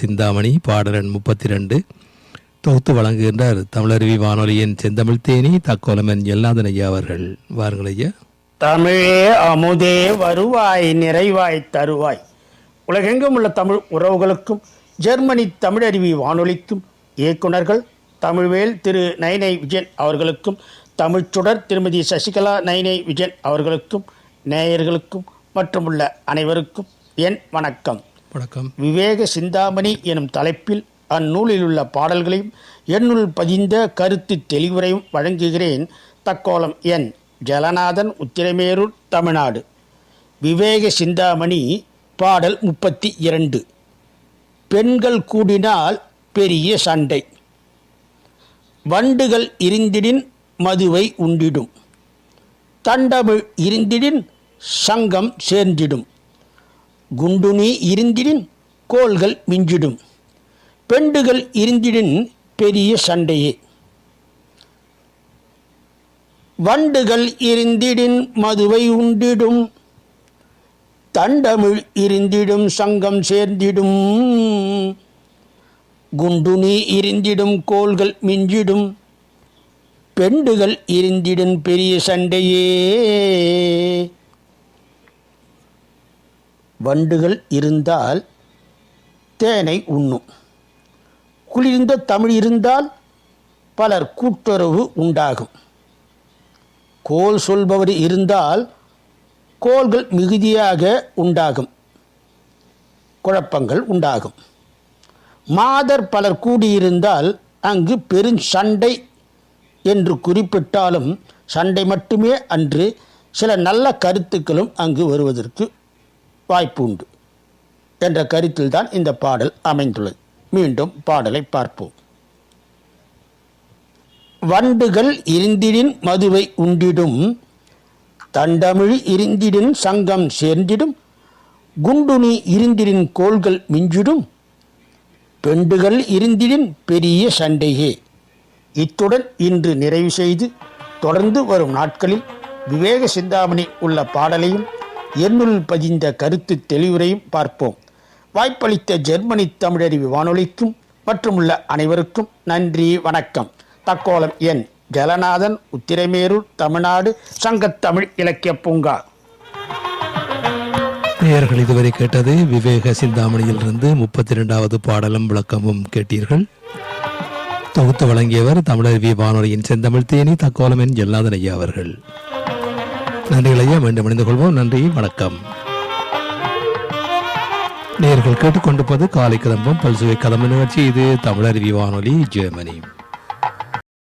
சிந்தாமணி பாடலன் முப்பத்தி ரெண்டு தொகுத்து வழங்குகின்றார் தமிழருவி வானொலியின் செந்தமிழ் தேனி தக்கோலமன் எல்லாதன் ஐயா அவர்கள். வாருங்கள் ஐயா. தமிழே அமுதே வருவாய் நிறைவாய் தருவாய். உலகெங்கும் உள்ள தமிழ் உறவுகளுக்கும் ஜெர்மனி தமிழருவி வானொலிக்கும் இயக்குனர்கள் தமிழ்வேல் திரு நைனை விஜயன் அவர்களுக்கும் தமிழ்ச்சுடர் திருமதி சசிகலா நைனை விஜயன் அவர்களுக்கும் நேயர்களுக்கும் மற்றும் உள்ள அனைவருக்கும் என் வணக்கம். வணக்கம். விவேக சிந்தாமணி எனும் தலைப்பில் அந்நூலில் உள்ள பாடல்களையும் என்னுள் பதிந்த கருத்து தெளிவுரையும் வழங்குகிறேன் தக்கோலம் என் ஜலநாதன் உத்திரமேரூர் தமிழ்நாடு. விவேக சிந்தாமணி பாடல் முப்பத்தி இரண்டு. பெண்கள் கூடினால் பெரிய சண்டை. வண்டுகள் இருந்திடின் மதுவை உண்டிடும். தண்டமிழ் இருந்திடின் சங்கம் சேர்ந்திடும். குண்டுனி இருந்திடின் கோள்கள் மிஞ்சிடும். பெண்டுகள் இருந்திடின் பெரிய சண்டையே. வண்டுகள் இருந்திடின் மதுவை உண்டிடும். தண்டமிழ் இருந்திடும் சங்கம் சேர்ந்திடும். குண்டுனி இருந்திடும் கோள்கள் மிஞ்சிடும். பெண்டுகள் இருந்திடும் பெரிய சண்டையே. வண்டுகள் இருந்தால் தேனை உண்ணும். குளிர்ந்த தமிழ் இருந்தால் பலர் கூட்டுறவு உண்டாகும். கோல் சொல்பவர் இருந்தால் கோள்கள் மிகுதியாக உண்டாகும். குழப்பங்கள் உண்டாகும். மாதர் பலர் கூடியிருந்தால் அங்கு பெருஞ்சண்டை என்று குறிப்பிட்டாலும் சண்டை மட்டுமே அன்று சில நல்ல கருத்துக்களும் அங்கு வருவதற்கு வாய்ப்பு உண்டு என்ற கருத்தில்தான் இந்த பாடல் அமைந்துள்ளது. மீண்டும் பாடலை பார்ப்போம். வண்டுகள் இருந்திடின் மதுவை உண்டிடும் தண்டமிழ் இருந்திடின் சங்கம் சேர்ந்திடும் குண்டுனி இருந்திடின் கோள்கள் மிஞ்சிடும் பெண்டுகள் இருந்திடின் பெரிய சண்டையே. இத்துடன் இன்று நிறைவு செய்து தொடர்ந்து வரும் நாட்களில் விவேக சிந்தாமணி உள்ள பாடலையும் என்னுள் பதிந்த கருத்து தெளிவுரையும் பார்ப்போம். வாய்ப்பளித்த ஜெர்மனி தமிழறிவு வானொலிக்கும் மற்றும் உள்ள அனைவருக்கும் நன்றி வணக்கம். தக்கோலம் என். ஜலநாதன் உத்திரமேரூர் தமிழ்நாடு சங்கத்தமிழ் இலக்கிய பூங்கா. நேயர்கள் இதுவரை கேட்டது விவேக சிந்தாமணியிலிருந்து முப்பத்தி இரண்டாவது பாடலும் விளக்கமும் கேட்டீர்கள். தொகுத்து வழங்கியவர் தமிழருவி வானொலியின் செந்தமிழ் தேனி தக்கோலமன் ஜெல்லாதன் ஐயா அவர்கள். நன்றிகள் ஐயா மீண்டும் இணைந்து கொள்வோம். நன்றி வணக்கம். நேர்கள் கேட்டுக்கொண்டிருப்பது காலை கதம்பம் பல்சுவை கதம்ப நிகழ்ச்சி. இது தமிழருவி வானொலி ஜெர்மனி.